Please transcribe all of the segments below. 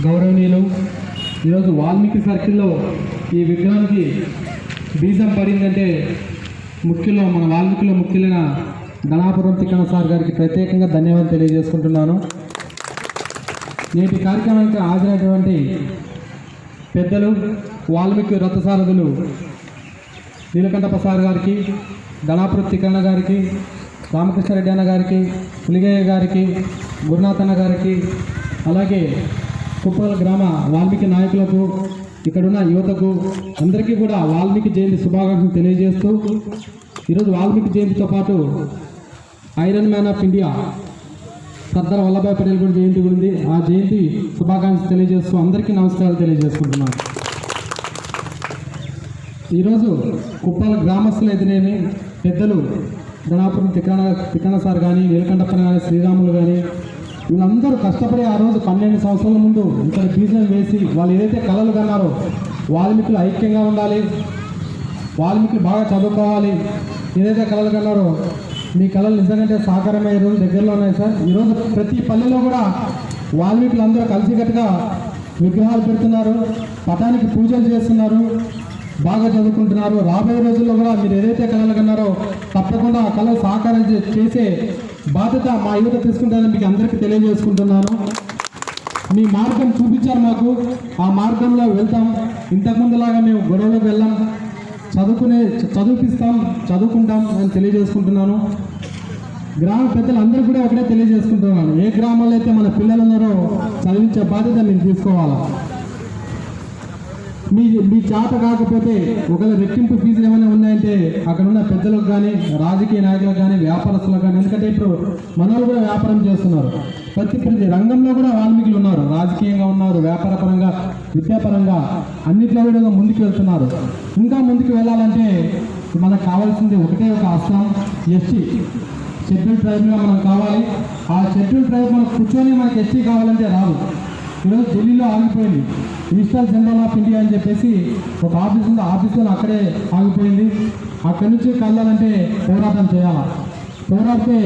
గౌరవనీయులు ఈరోజు వాల్మీకి సర్కిల్లో ఈ విగ్రహానికి బీజం పడిందంటే ముఖ్యులో మన వాల్మీకిలో ముఖ్యులైన ధనాపురం తిక్కన సార్ గారికి ప్రత్యేకంగా ధన్యవాదాలు తెలియజేసుకుంటున్నాను. నేటి కార్యక్రమానికి హాజరైనటువంటి పెద్దలు వాల్మీకి రథసారథులు నీలకంఠ సార్ గారికి ధనాపురం తిక్కన్న గారికి రామకృష్ణారెడ్డి అన్న గారికి పులిగయ్య గారికి గురునాథ్ అన్న గారికి అలాగే కుప్పల గ్రామ వాల్మీకి నాయకులకు ఇక్కడున్న యువతకు అందరికీ కూడా వాల్మీకి జయంతి శుభాకాంక్షలు తెలియజేస్తూ ఈరోజు వాల్మీకి జయంతితో పాటు iron man of India Sardar Vallabhbhai Patel కూడా జయంతి ఉంది. ఆ జయంతి శుభాకాంక్షలు తెలియజేస్తూ అందరికీ నమస్కారాలు తెలియజేసుకుంటున్నాను. ఈరోజు కుప్పాల గ్రామస్తులు అయితేనేమి పెద్దలు గణాపురం తిక్కన తిక్కన సార్ కానీ నీలకంఠప్పన కానీ శ్రీరాములు కానీ వీళ్ళందరూ కష్టపడి ఆ రోజు పన్నెండు సంవత్సరాల ముందు ఇక్కడ బీజం వేసి వాళ్ళు ఏదైతే కళలు కన్నారో వాల్మీకులు ఐక్యంగా ఉండాలి వాల్మీకులు బాగా చదువుకోవాలి ఏదైతే కళలు కన్నారో మీ కళలు నిజంగా సాకారమయ్యే రోజు దగ్గరలో ఉన్నాయి సార్. ఈరోజు ప్రతి పల్లెలో కూడా వాల్మీకులు అందరూ కలిసికట్టుగా విగ్రహాలు పెడుతున్నారు పటానికి పూజలు చేస్తున్నారు బాగా చదువుకుంటున్నారు. రాబోయే రోజుల్లో కూడా మీరు ఏదైతే కళలు కన్నారో తప్పకుండా ఆ కళలు సాకారం చే- చేసే బాధ్యత మా యువత తీసుకుంటారని మీకు అందరికీ తెలియజేసుకుంటున్నాను. మీ మార్గం చూపించారు మాకు. ఆ మార్గంలో వెళ్తాం. ఇంతకుముందులాగా మేము గొడవలకు వెళ్ళాం. చదువుకునే చదివిపిస్తాం చదువుకుంటాం అని తెలియజేసుకుంటున్నాను. గ్రామ పెద్దలు అందరూ కూడా ఒకటే తెలియజేసుకుంటున్నాను. ఏ గ్రామాల్లో అయితే మన పిల్లలు ఉన్నారో చదివించే బాధ్యత మేము తీసుకోవాలి? మీ మీ చేత కాకపోతే ఒకవేళ రెట్టింపు ఫీజులు ఏమైనా ఉన్నాయంటే అక్కడ ఉన్న పెద్దలకు కానీ రాజకీయ నాయకులకు కానీ వ్యాపారస్తులకు కానీ ఎందుకంటే ఇప్పుడు మనోళ్ళు కూడా వ్యాపారం చేస్తున్నారు. ప్రతి ప్రతి రంగంలో కూడా వాల్మీకులు ఉన్నారు. రాజకీయంగా ఉన్నారు వ్యాపారపరంగా విద్యాపరంగా అన్నిట్లో కూడా ముందుకు వెళ్తున్నారు. ఇంకా ముందుకు వెళ్ళాలంటే మనకు కావాల్సింది ఒకటే ఒక అస్సాం ఎస్టీ. షెడ్యూల్ ట్రైబ్గా మనం కావాలి. ఆ షెడ్యూల్ ట్రైబ్ మనకు కూర్చొని మనకు ఎస్టీ కావాలంటే రాదు. ఈరోజు ఢిల్లీలో ఆగిపోయింది. ఈస్టర్న్ జనరల్ ఆఫ్ ఇండియా అని చెప్పేసి ఒక ఆఫీస్ ఉంది. ఆఫీసులో అక్కడే ఆగిపోయింది. అక్కడి నుంచి కళ్ళాలంటే పోరాటం చేయాలా? పోరాడితే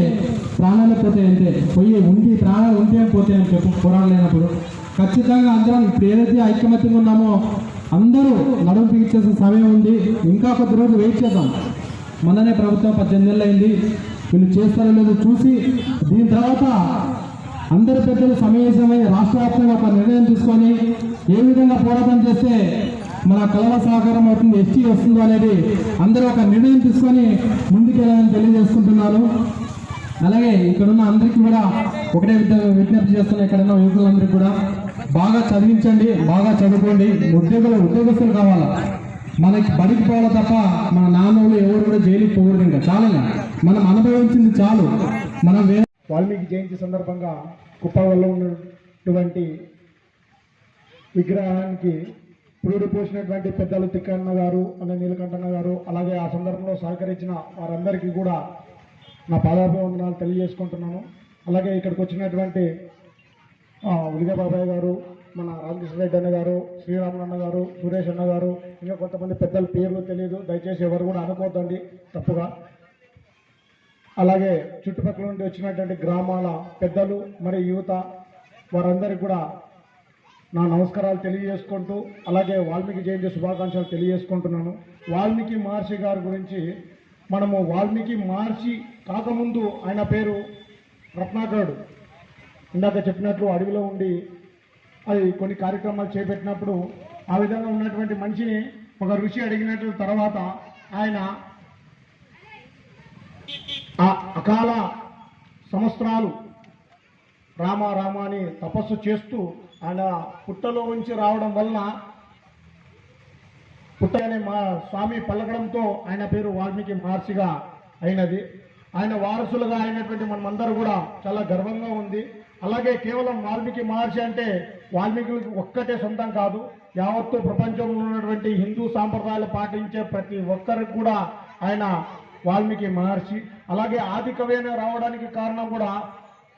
ప్రాణాలు పోతే అంటే పోయి ఉండి ప్రాణాలు ఉంటే పోతే అని చెప్పు పోరాడలేనప్పుడు ఖచ్చితంగా అందరం ఇప్పుడు ఏదైతే ఐక్యమత్యంగా ఉన్నామో అందరూ నడుము పిగిచేసిన సమయం ఉంది. ఇంకా కొద్ది రోజులు వెయిట్ చేద్దాం. మొన్ననే ప్రభుత్వం పద్దెనిమిది నెలలు అయింది. వీళ్ళు చేస్తారో లేదో చూసి దీని తర్వాత అందరి పెద్దలు సమావేశమై రాష్ట్ర వ్యాప్తంగా ఒక నిర్ణయం తీసుకొని ఏ విధంగా పోరాటం చేస్తే మన కళల సహకారం అవుతుంది ఎస్టీ వస్తుందో అనేది అందరూ ఒక నిర్ణయం తీసుకొని ముందుకెళ్ళాలని తెలియజేసుకుంటున్నాను అలాగే ఇక్కడున్న అందరికీ కూడా ఒకటే విజ్ఞప్తి చేస్తున్న ఇక్కడున్న యువకులందరికీ కూడా బాగా చదివించండి బాగా చదువుకోండి. ఉద్యోగులు ఉద్యోగస్తులు కావాలా? మనకి బడికి పోవాలి తప్ప మన నాన్నలు ఎవరు కూడా జైలుకి పోకూడదు ఇంకా. చాలా మనం అనుభవించింది చాలు. మనం వాల్మీకి జయంతి సందర్భంగా కుప్పవల్లో ఉన్నటువంటి విగ్రహానికి పురుడు పోసినటువంటి పెద్దలు తిక్కన్న గారు అన్న నీలకంఠన్న గారు అలాగే ఆ సందర్భంలో సహకరించిన వారందరికీ కూడా నా పాదాభివందనాలు తెలియజేసుకుంటున్నాను. అలాగే ఇక్కడికి వచ్చినటువంటి ఆ, ఉలిగ బాబాయ్ గారు మన రామకృష్ణ రెడ్డి అన్న గారు శ్రీరామన్న గారు సురేష్ అన్న గారు ఇంకా కొంతమంది పెద్దల పేర్లు తెలియదు దయచేసి ఎవరు కూడా అనుకోవద్దండి తప్పుగా. అలాగే చుట్టుపక్కల నుండి వచ్చినటువంటి గ్రామాల పెద్దలు మరియు యువత వారందరికీ కూడా నా నమస్కారాలు తెలియజేసుకుంటూ అలాగే వాల్మీకి జయంతి శుభాకాంక్షలు తెలియజేసుకుంటున్నాను. వాల్మీకి మహర్షి గారి గురించి మనము వాల్మీకి మహర్షి కాకముందు ఆయన పేరు రత్నాకరుడు. ఇందాక చెప్పినట్లు అడవిలో ఉండి అది కొన్ని కార్యక్రమాలు చేపట్టినప్పుడు ఆ విధంగా ఉన్నటువంటి మనిషిని ఒక ఋషి అడిగినట్లు తర్వాత ఆయన ఆ అకాల సంవత్సరాలు రామ రామ అని తపస్సు చేస్తూ ఆయన పుట్టలో నుంచి రావడం వలన పుట్ట అనే మా స్వామి పలకడంతో ఆయన పేరు వాల్మీకి మహర్షిగా అయినది. ఆయన వారసులుగా అయినటువంటి మనమందరూ కూడా చాలా గర్వంగా ఉంది. అలాగే కేవలం వాల్మీకి మహర్షి అంటే వాల్మీకి ఒక్కటే సొంతం కాదు. యావత్తు ప్రపంచంలో ఉన్నటువంటి హిందూ సాంప్రదాయాలు పాటించే ప్రతి ఒక్కరికి కూడా ఆయన వాల్మీకి మహర్షి. అలాగే ఆది కవి రావడానికి కారణం కూడా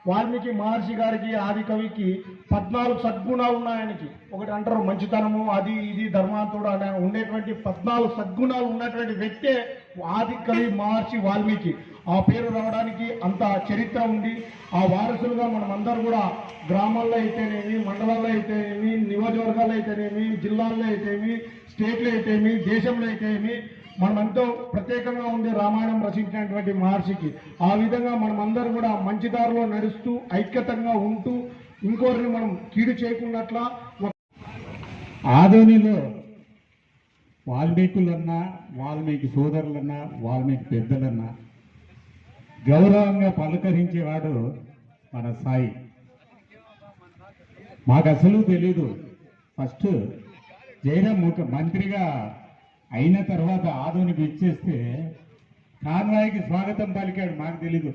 వాల్మీకి మహర్షి గారికి ఆది కవికి పద్నాలుగు సద్గుణాలు ఉన్నాయనికి ఒకటి అంటారు మంచితనము అది ఇది ధర్మాంతుడు అనే ఉండేటువంటి పద్నాలుగు సద్గుణాలు ఉన్నటువంటి వ్యక్తే ఆది కవి మహర్షి వాల్మీకి. ఆ పేరు రావడానికి అంత చరిత్ర ఉంది. ఆ వారసులుగా మనం అందరూ కూడా గ్రామాల్లో అయితేనేమి మండలాల్లో అయితేనేమి అయితేనేమి జిల్లాల్లో అయితేమి స్టేట్లో అయితేమి దేశంలో అయితేమి మనమంతో ప్రత్యేకంగా ఉండే రామాయణం రచించినటువంటి మహర్షికి. ఆ విధంగా మనమందరం కూడా మంచి దారిలో నడుస్తూ ఐక్యతంగా ఉంటూ ఇంకోరిని మనం కీడు చేయకున్నట్లా ఆదోనిలో వాల్మీకులన్నా వాల్మీకి సోదరులన్నా వాల్మీకి పెద్దలన్నా గౌరవంగా పలకరించేవాడు మన సాయి. మాకు అసలు తెలీదు. ఫస్ట్ జయరాం ఒక మంత్రిగా అయిన తర్వాత ఆదోని ఇచ్చేస్తే కాన్వాయ్కి స్వాగతం పలికాడు మాకు తెలీదు.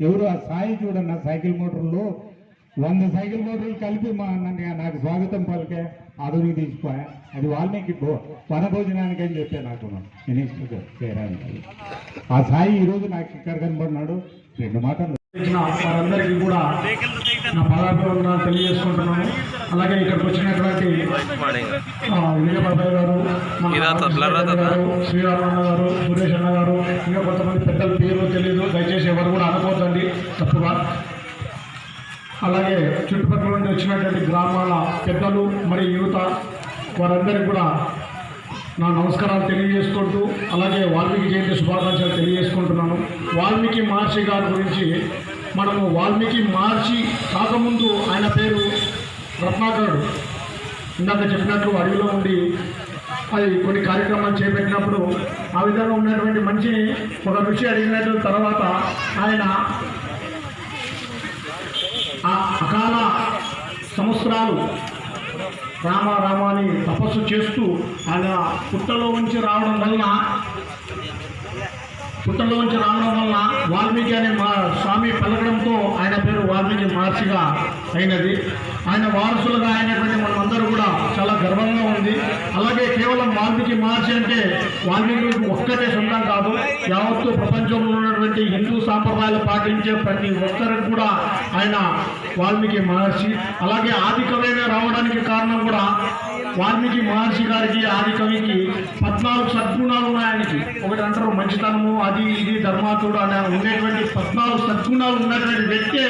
ఎవరు ఆ సాయి చూడన్న సైకిల్ మోటార్లో? వంద సైకిల్ మోటార్లు కలిపి మా నన్ను నాకు స్వాగతం పలికే ఆదోనికి తీసిపోయా అది వాల్మీకి వనభోజనానికి అని చెప్పా నాకు మినిస్టర్ చేయడానికి ఆ సాయి ఈరోజు నాకు ఇక్కడ కనబడినాడు. రెండు మాటలు. అందరికీ కూడా నా పాదాభివందనాలు తెలియజేసుకుంటున్నాను అలాగే ఇక్కడికి వచ్చినటువంటి విజయబాబాయ్ గారు శ్రీరామన్న గారు సురేష్ అన్న గారు ఇంకా కొంతమంది పెద్దల పేరు తెలియదు. దయచేసి ఎవరు కూడా అనుకోవద్దండి తప్పుగా. అలాగే చుట్టుపక్కల నుండి వచ్చినటువంటి గ్రామాల పెద్దలు మరియు యువత వారందరికీ కూడా నా నమస్కారాలు తెలియజేసుకుంటూ అలాగే వాల్మీకి జయంతి శుభాకాంక్షలు తెలియజేసుకుంటున్నాను. వాల్మీకి మహర్షి గారి గురించి మనము వాల్మీకి మార్చి కాకముందు ఆయన పేరు రత్నాకరుడు. ఇందాక చెప్పినట్లు అడవిలో ఉండి అది కొన్ని కార్యక్రమాలు చేపట్టినప్పుడు ఆ విధంగా ఉన్నటువంటి మనిషిని ఒక ఋషి అడిగినట్టు తర్వాత ఆయన ఆ అకాల సంవత్సరాలు రామ తపస్సు చేస్తూ ఆయన పుట్టలో ఉంచి రావడం వలన పుట్టలోంచి రావడం వల్ల వాల్మీకి అనే మా స్వామి పలకడంతో ఆయన పేరు వాల్మీకి మహర్షిగా అయినది. ఆయన వారసులుగా అయినటువంటి మనమందరూ కూడా చాలా గర్వంగా ఉంది. అలాగే కేవలం వాల్మీకి మహర్షి అంటే వాల్మీకి ఒక్కటే సొంతం కాదు యావత్తు ప్రపంచంలో ఉన్నటువంటి హిందూ సాంప్రదాయాలు పాటించే ప్రతి ఒక్కరికి కూడా ఆయన వాల్మీకి మహర్షి. అలాగే ఆది కవైన రావడానికి కారణం కూడా వాల్మీకి మహర్షి గారికి ఆది కవికి పద్నాలుగు సద్గుణాలు ఉన్నాయనికి ఒకటి అంటారు మంచితనము అది ఇది ధర్మాతుడు అనే ఉండేటువంటి పద్నాలుగు సద్గుణాలు ఉన్నటువంటి వ్యక్తే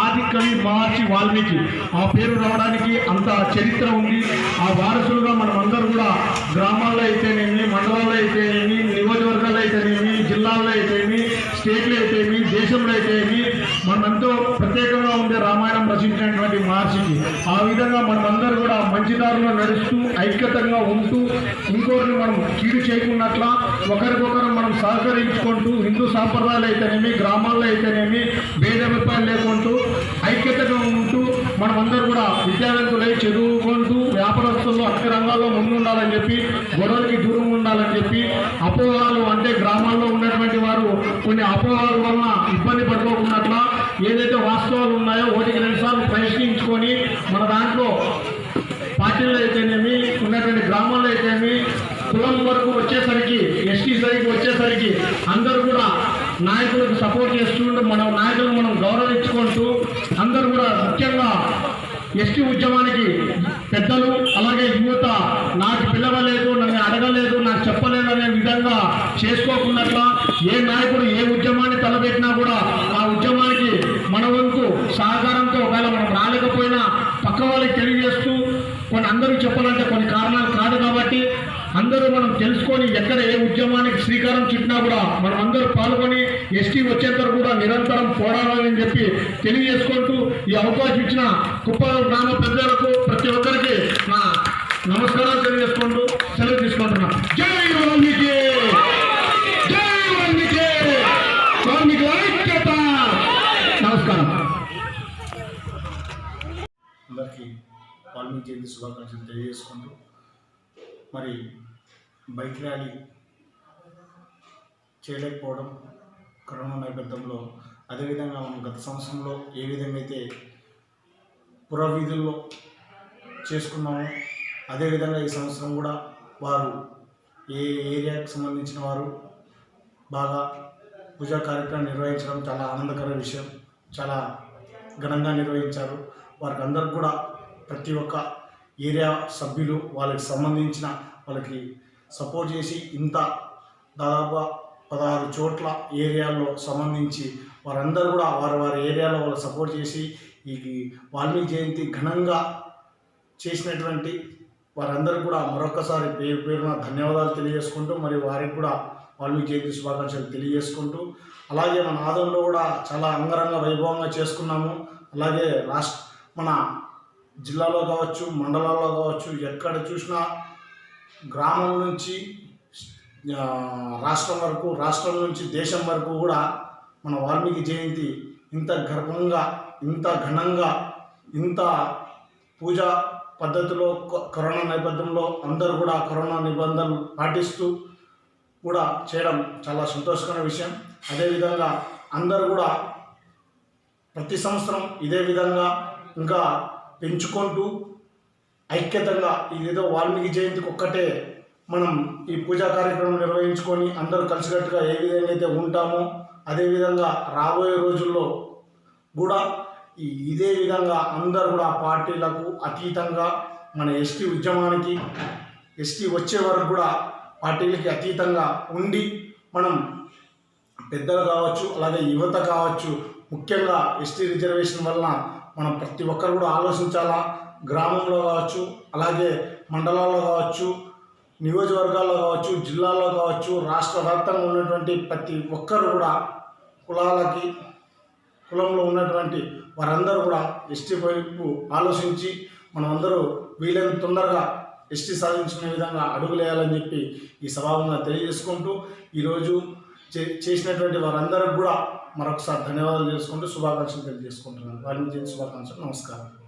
ఆది కవి మహర్షి వాల్మీకి. ఆ పేరు రావడానికి అంత చరిత్ర ఉంది. ఆ వారసులుగా మనం అందరూ కూడా గ్రామ అయితేనేమి మండలాల్లో అయితేనేమి నియోజకవర్గాల్లో అయితేనేమి జిల్లాల్లో అయితేనేమి స్టేట్లో అయితేనేమి దేశంలో అయితేనేమి మనమెంతో ప్రత్యేకంగా ఉండే రామాయణం రచించినటువంటి మహర్షికి ఆ విధంగా మనమందరూ కూడా మంచి దారిలో నడుస్తూ ఐక్యతంగా ఉంటూ ఇంకోరిని మనం కీడు చేయకున్నట్ల ఒకరికొకరు మనం సహకరించుకుంటూ హిందూ సాంప్రదాయాలు అయితేనేమి గ్రామాల్లో అయితేనేమి భేదాభిప్రాయాలు లేకుంటూ ఐక్యతగా ఉంటూ మనమందరూ కూడా విద్యావంతులై చదువుకుంటూ వ్యాపారస్తుల్లో అన్ని రంగాల్లో ముందుండాలని చెప్పి గొడవలకి దూరం ఉండాలని చెప్పి అపోహాలు అంటే గ్రామాల్లో ఉన్నటువంటి వారు కొన్ని అపోహాల వలన ఇబ్బంది పడుకోకున్నట్ల ఏదైతే వాస్తవాలు ఉన్నాయో ఒకటికి రెండు సార్లు ప్రయత్నించుకొని మన దాంట్లో పార్టీలో అయితేనేమి ఉన్నటువంటి గ్రామాల్లో అయితేనేమి కులం వరకు వచ్చేసరికి ఎస్టీ సైకి వచ్చేసరికి అందరూ కూడా నాయకులకు సపోర్ట్ చేస్తుంటూ మన నాయకులను మనం గౌరవించుకుంటూ అందరూ కూడా ముఖ్యంగా ఎస్టీ ఉద్యమానికి పెద్దలు అలాగే యువత నాకు పిలవలేదు నన్ను అడగలేదు నాకు చెప్పలేదు అనే విధంగా చేసుకోకుండా ఏ నాయకుడు ఏ ఉద్యమాన్ని తలపెట్టినా కూడా ఆ ఉద్యమానికి మన వంతు సహకారంతో ఒకవేళ మనం రాలేకపోయినా పక్క వాళ్ళకి కొన్ని అందరూ చెప్పాలంటే కొన్ని కారణాలు కాదు కాబట్టి అందరూ మనం తెలుసుకొని ఎక్కడ ఏ ఉద్యమానికి శ్రీకారం చుట్టినా కూడా మనం అందరూ పాల్గొని ఎస్టీ వచ్చేంత కూడా నిరంతరం పోరాడాలని చెప్పి తెలియజేసుకుంటూ ఈ అవకాశం ఇచ్చిన కుప్ప గ్రామ పెద్దలకు ప్రతి ఒక్కరికి నా నమస్కారాలు తెలియజేసుకుంటూ సెలవు తీసుకుంటున్నా. జై వాల్మీకి! జై వాల్మీకి! వాల్మీకి ఐక్యత నమస్కారం అందరికీ మీ జయంతి శుభాకాంక్షలు తెలియజేసుకుంటూ మరి బైక్ ర్యాలీ చేయలేకపోవడం కరోనా నేపథ్యంలో అదేవిధంగా మనం గత సంవత్సరంలో ఏ విధంగా అయితే పురవీధుల్లో చేసుకున్నామో అదేవిధంగా ఈ సంవత్సరం కూడా వారు ఏ ఏరియాకి సంబంధించిన వారు బాగా పూజా కార్యక్రమం నిర్వహించడం చాలా ఆనందకర విషయం. చాలా ఘనంగా నిర్వహించారు. వారికి అందరికి కూడా ప్రతి ఒక్క ఏరియా సభ్యులు వాళ్ళకి సంబంధించిన వాళ్ళకి సపోర్ట్ చేసి ఇంత దాదాపు పదహారు చోట్ల ఏరియాల్లో సంబంధించి వారందరూ కూడా వారి వారి ఏరియాలో వాళ్ళు సపోర్ట్ చేసి ఈ వాల్మీకి జయంతి ఘనంగా చేసినటువంటి వారందరూ కూడా మరొకసారి పేరు పేరున ధన్యవాదాలు తెలియజేసుకుంటూ మరి వారికి కూడా వాల్మీకి జయంతి శుభాకాంక్షలు తెలియజేసుకుంటూ అలాగే మన ఆదంలో కూడా చాలా అంగరంగ వైభవంగా చేసుకున్నాము. అలాగే రాష్ట్ర మన జిల్లాలో కావచ్చు మండలాల్లో కావచ్చు ఎక్కడ చూసినా గ్రామం నుంచి రాష్ట్రం వరకు రాష్ట్రం నుంచి దేశం వరకు కూడా మన వాల్మీకి జయంతి ఇంత గర్వంగా ఇంత ఘనంగా ఇంత పూజా పద్ధతిలో కరోనా నేపథ్యంలో అందరూ కూడా కరోనా నిబంధనలు పాటిస్తూ కూడా చేయడం చాలా సంతోషకరమైన విషయం. అదేవిధంగా అందరూ కూడా ప్రతి సంవత్సరం ఇదే విధంగా ఇంకా పెంచుకుంటూ ఐక్యతంగా ఏదో వాల్మీకి జయంతికి ఒక్కటే మనం ఈ పూజా కార్యక్రమం నిర్వహించుకొని అందరూ కలిసికట్టుగా ఏ విధంగా అయితే ఉంటామో అదేవిధంగా రాబోయే రోజుల్లో కూడా ఇదే విధంగా అందరూ కూడా పార్టీలకు అతీతంగా మన ఎస్టీ ఉద్యమానికి ఎస్టీ వచ్చే వరకు కూడా పార్టీలకి అతీతంగా ఉండి మనం పెద్దలు కావచ్చు అలాగే యువత కావచ్చు ముఖ్యంగా ఎస్టీ రిజర్వేషన్ వలన మనం ప్రతి ఒక్కరు కూడా ఆలోచించాలా? గ్రామంలో కావచ్చు అలాగే మండలాల్లో కావచ్చు నియోజకవర్గాల్లో కావచ్చు జిల్లాల్లో కావచ్చు రాష్ట్ర వ్యాప్తంగా ఉన్నటువంటి ప్రతి ఒక్కరు కూడా కులాలకి కులంలో ఉన్నటువంటి వారందరూ కూడా ఎస్టీ వైపు ఆలోచించి మనమందరూ వీలైన తొందరగా ఎస్టీ సాధించుకునే విధంగా అడుగులేయాలని చెప్పి ఈ సభాముగా తెలియజేసుకుంటూ ఈరోజు చే చేసినటువంటి వారందరికి కూడా మరొకసారి ధన్యవాదాలు చేసుకుంటూ శుభాకాంక్షలు తెలియజేసుకుంటున్నాను. వాల్మీకి శుభాకాంక్షలు. నమస్కారం.